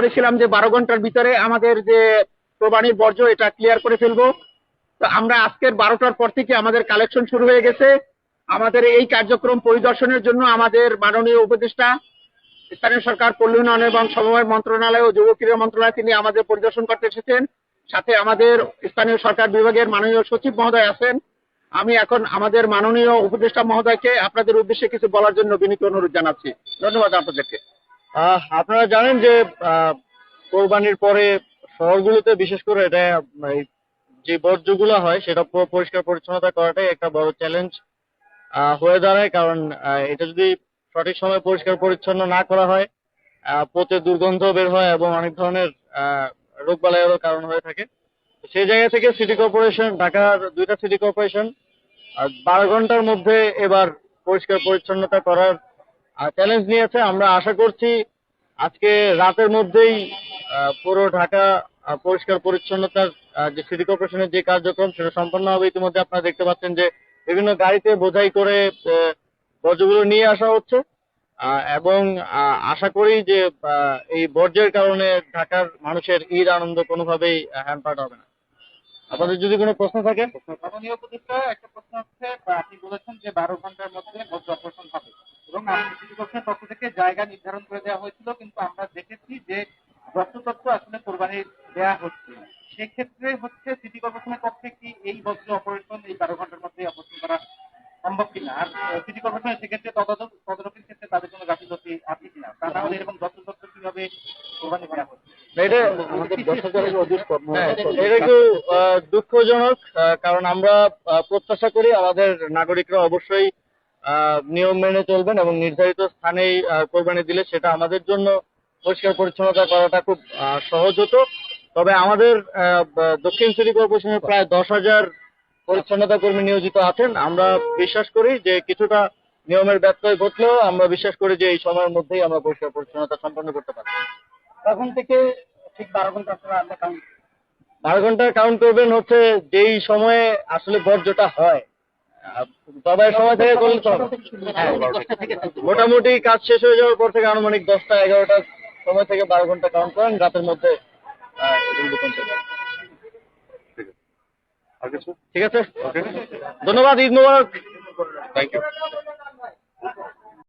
করেছিলাম যে বারো ঘণ্টার ভিতরে আমাদের যে কোরবানির বর্জ্য, এটা ক্লিয়ার করে ফেলব। তো আমরা আজকের বারোটার পর থেকে আমাদের কালেকশন শুরু হয়ে গেছে। আমাদের এই কার্যক্রম পরিদর্শনের জন্য আমাদের মাননীয় উপদেষ্টা, স্থানীয় সরকার, পল্লী এবং সমবায় মন্ত্রণালয় ও যুব ক্রীড়া মন্ত্রণালয়, তিনি আমাদের পরিদর্শন করতে এসেছেন। সাথে আমাদের স্থানীয় সরকার বিভাগের মাননীয় সচিব মহোদয় আছেন। আমি এখন আমাদের মাননীয় উপদেষ্টা মহোদয়কে আপনাদের উদ্দেশ্যে কিছু বলার জন্য বিনীত অনুরোধ জানাচ্ছি। ধন্যবাদ আপনাদেরকে। আপনারা জানেন যে কোরবানির পরে শহরগুলোতে বিশেষ করে এটা যে বর্জ্যগুলো হয়, সেটা পরিষ্কার পরিচ্ছন্নতা করাটাই একটা বড় চ্যালেঞ্জ হয়ে দাঁড়ায়। কারণ এটা যদি সঠিক সময়ে পরিষ্কার পরিচ্ছন্ন না করা হয় পচে দুর্গন্ধ বের হয় এবং অনেক ধরনের রোগ বালাইয়েরও কারণ হয়ে থাকে। সেই জায়গা থেকে সিটি কর্পোরেশন, ঢাকার দুইটা সিটি কর্পোরেশন বারো ঘণ্টার মধ্যে এবার পরিষ্কার পরিচ্ছন্নতা করার চ্যালেঞ্জ নিয়েছে, আমরা আশা করছি আজকে রাতের মধ্যেই পুরো ঢাকা পরিষ্কার পরিচ্ছন্নতার যে সিটি কর্পোরেশনের যে কার্যক্রম, সেটা সম্পন্ন হবে। ইতিমধ্যে আপনারা দেখতে পাচ্ছেন যে বিভিন্ন গাড়িতে বোঝাই করে বর্জ্যগুলো নিয়ে আসা হচ্ছে। এবং আশা করি যে এই বর্জ্যের কারণে ঢাকার মানুষের ঈদ আনন্দ কোনোভাবেই হ্যাম্পার্ড হবে না। আপনাদের যদি কোনো প্রশ্ন থাকে? একটা প্রশ্ন হচ্ছে আপনি বলেছেন যে বারো ঘণ্টার মধ্যে বজ্র অপারেশন হবে এবং কর্পোরেশনের পক্ষ থেকে জায়গা নির্ধারণ করে দেওয়া হয়েছিল কিন্তু আমরা দেখেছি যে যত্রতত্র আসলে কোরবানি দেওয়া হচ্ছে সেক্ষেত্রে হচ্ছে সিটি কর্পোরেশনের পক্ষে কি এই বজ্র অপারেশন এই বারো ঘণ্টার মধ্যে অপারেশন করা সম্ভব কিনা? আর সিটি কর্পোরেশনের সেক্ষেত্রে তদারক তদারকির ক্ষেত্রে তাদের কোনো গাফিলতি আছে কিনা? তা না হলে এরকম কীভাবে কোরবানি দেওয়া হচ্ছে? এটা হ্যাঁ, এটা একটু আহ, দুঃখজনক আহ, কারণ আমরা প্রত্যাশা করি আমাদের নাগরিকরা অবশ্যই নিয়ম মেনে চলবেন এবং নির্ধারিত স্থানেই কোরবানি দিলে সেটা আমাদের জন্য পরিষ্কার পরিচ্ছন্নতা করাটা খুব সহজ হতো। তবে আমাদের দক্ষিণ সিটি কর্পোরেশনের প্রায় দশ হাজার পরিচ্ছন্নতা কর্মী নিয়োজিত আছেন। আমরা বিশ্বাস করি যে কিছুটা নিয়মের ব্যত্যয় ঘটলেও আমরা বিশ্বাস করি যে এই সময়ের মধ্যেই আমরা পরিষ্কার পরিচ্ছন্নতা সম্পন্ন করতে পারব। তখন থেকে ঠিক বারো ঘণ্টা আমরা বারো ঘণ্টা কাউন্ট করবেন হচ্ছে যেই সময়ে আসলে বর্জ্যটা হয়। সময় থেকে করলে তো। হ্যাঁ, মোটামুটি কাজ শেষ হয়ে যাওয়ার পর থেকে আনুমানিক দশটা এগারোটা সময় থেকে বারো ঘণ্টা কাউন্ট করেন রাতের মধ্যে ঠিক আছে। ধন্যবাদ ইদ মুবারক। Thank you